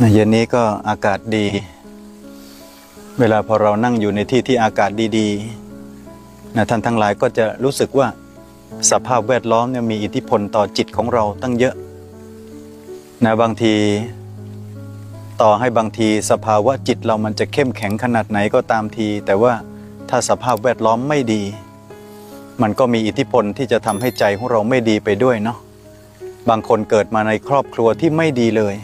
เย็นนี้ก็อากาศดี เวลาพอเรานั่งอยู่ในที่ที่อากาศดีๆนะท่านทั้งหลายก็จะรู้สึกว่าสภาพแวดล้อมเนี่ยมีอิทธิพลต่อจิตของเราตั้งเยอะนะบางที ต่อให้บางทีสภาวะจิตเรามันจะเข้มแข็งขนาดไหนก็ตามที แต่ว่าถ้าสภาพแวดล้อมไม่ดี มันก็มีอิทธิพลที่จะทำให้ใจของเราไม่ดีไปด้วยเนาะบางคนเกิดมาในครอบครัวที่ไม่ดีเลย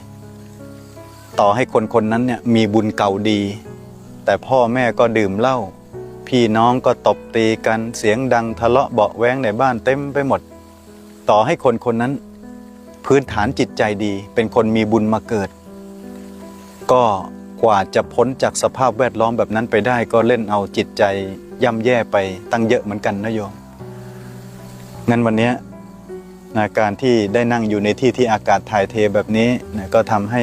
ต่อให้คนคนนั้นเนี่ยมีบุญเก่าดี แต่พ่อแม่ก็ดื่มเหล้าพี่น้องก็ตบตีกันเสียงดังทะเลาะเบาะแว้งในบ้านเต็มไปหมด ต่อให้คนคนนั้น พื้นฐานจิตใจดี เป็นคนมีบุญมาเกิด ก็กว่าจะพ้นจากสภาพแวดล้อมแบบนั้นไปได้ก็เล่นเอาจิตใจย่ำแย่ไปตั้งเยอะเหมือนกันนะโยมงั้นวันนี้นะการที่ได้นั่งอยู่ในที่ที่อากาศถ่ายเทแบบนี้นะก็ทำให้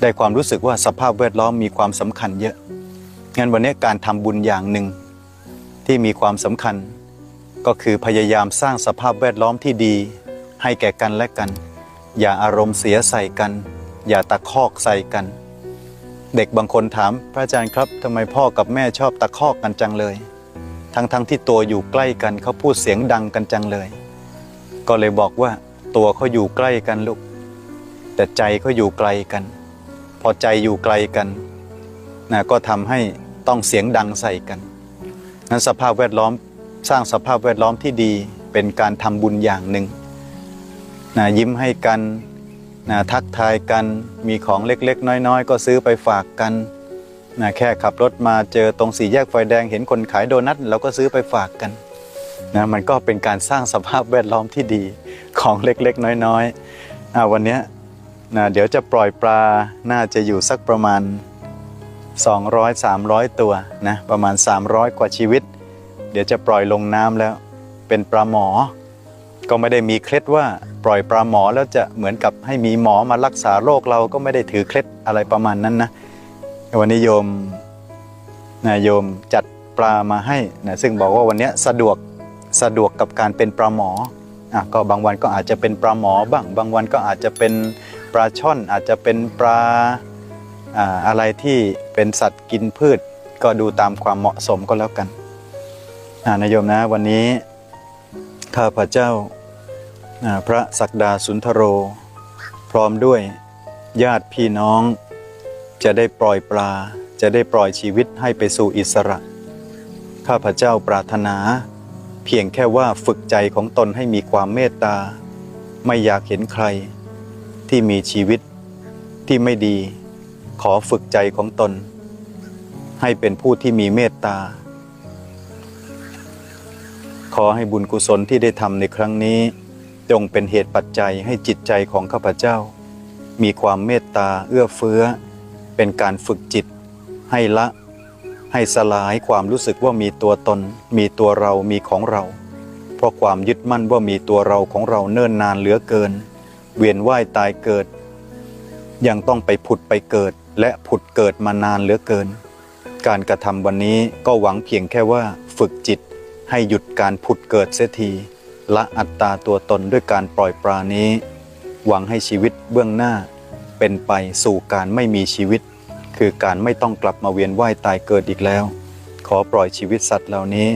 ได้ความรู้สึกว่าสภาพแวดล้อมมีความสำคัญเยอะงั้นวันนี้การทำบุญอย่างหนึ่งที่มีความสำคัญ ก็คือพยายามสร้างสภาพแวดล้อมที่ดี ให้แก่กันและกัน อย่าอารมณ์เสียใส่กัน อย่าตะคอกใส่กัน เด็กบางคนถามพระอาจารย์ครับทำไมพ่อกับแม่ชอบตะคอกกันจังเลย ทั้งๆทที่ตัวอยู่ใกล้กันเขาพูดเสียงดังกันจังเลย ก็เลยบอกว่าตัวเขาอยู่ใกล้กันลูกแต่ใจเขาอยู่ไกลกัน พอใจอยู่ไกลกันนะก็ทำให้ต้องเสียงดังใส่กันนั้นสภาพแวดล้อมสร้างสภาพแวดล้อมที่ดีเป็นการทำบุญอย่างหนึ่งนะยิ้มให้กันนะทักทายกันมีของเล็กๆ น้อยๆ ก็ซื้อไปฝากกันนะแค่ขับรถมาเจอตรงสี่แยกไฟแดงเห็นคนขายโดนัทเราก็ซื้อไปฝากกันนะมันก็เป็นการสร้างสภาพแวดล้อมที่ดีของเล็กๆ น้อยๆอ่าวันนี้ นะเดี๋ยวจะปล่อยปลาน่าจะอยู่สักประมาณ 200 300 ตัวนะประมาณ 300 กว่าชีวิต เดี๋ยวจะปล่อยลงน้ำแล้ว เป็นปลาหมอ ก็ไม่ได้มีเคล็ดว่าปล่อยปลาหมอแล้วจะเหมือนกับให้มีหมอมารักษาโรคเราก็ไม่ได้ถือเคล็ดอะไรประมาณนั้นนะวันนี้โยมนะโยมจัดปลามาให้นะซึ่งบอกว่าวันนี้สะดวกสะดวกกับการเป็นปลาหมออะก็บางวันก็อาจจะเป็นปลาหมอบ้าง บางวันก็อาจจะเป็น ปลาช่อนอาจจะเป็นปลาอะไรที่เป็นสัตว์กินพืช ก็ดูตามความเหมาะสมก็แล้วกันนายโยมนะวันนี้ข้าพเจ้าอ่าพระศักดาสุนทโร พร้อมด้วยญาติพี่น้อง จะได้ปล่อยปลา จะได้ปล่อยชีวิตให้ไปสู่อิสระ ข้าพเจ้าปรารถนา เพียงแค่ว่าฝึกใจของตนให้มีความเมตตา ไม่อยากเห็นใคร ที่มีชีวิตที่ไม่ดี ขอฝึกใจของตน ให้เป็นผู้ที่มีเมตตา ขอให้บุญกุศลที่ได้ทำในครั้งนี้ จงเป็นเหตุปัจจัยให้จิตใจของข้าพเจ้า มีความเมตตาเอื้อเฟื้อ เป็นการฝึกจิต ให้ละ ให้สลายความรู้สึกว่ามีตัวตน มีตัวเรามีของเรา เพราะความยึดมั่นว่ามีตัวเราของเราเนิ่นนานเหลือเกิน เวียนว่ายตายเกิด ยังต้องไปผุดไปเกิดและผุดเกิดมานานเหลือเกิน การกระทำวันนี้ก็หวังเพียงแค่ว่าฝึกจิตให้หยุดการผุดเกิดเสียทีละอัตตาตัวตนด้วยการปล่อยปลานี้ หวังให้ชีวิตเบื้องหน้า เป็นไปสู่การไม่มีชีวิต คือการไม่ต้องกลับมาเวียนว่ายตายเกิดอีกแล้ว ขอปล่อยชีวิตสัตว์เหล่านี้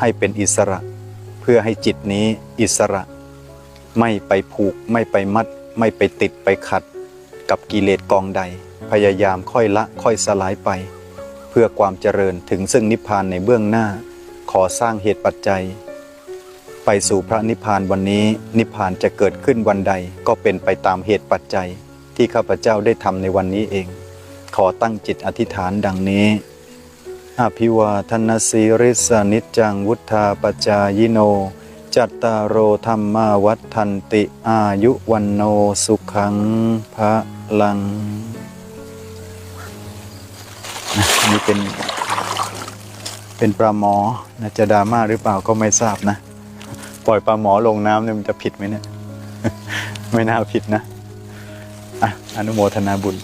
ให้เป็นอิสระ เพื่อให้จิตนี้อิสระ ไม่ไปผูก ไม่ไปมัด ไม่ไปติดไปขัด กับกิเลสกองใด พยายามค่อยละค่อยสลายไป เพื่อความเจริญถึงซึ่งนิพพานในเบื้องหน้า ขอสร้างเหตุปัจจัย ไปสู่พระนิพพานวันนี้นิพพานจะเกิดขึ้นวันใดก็เป็นไปตามเหตุปัจจัย ที่ข้าพเจ้าได้ทำในวันนี้เอง ขอตั้งจิตอธิษฐานดังนี้อภิวาทนาสีริสนิจจังวุธาปจายโน จัตตารโอธรรมาวัฏทันติอายุวันโนสุขังพระลังนี่เป็น เป็นปลาหมอนะจะดราม่าหรือเปล่าก็ไม่ทราบนะ ปล่อยปลาหมอลงน้ำเนี่ยมันจะผิดไหมเนี่ย ไม่น่าผิดนะ อะ อนุโมทนาบุญ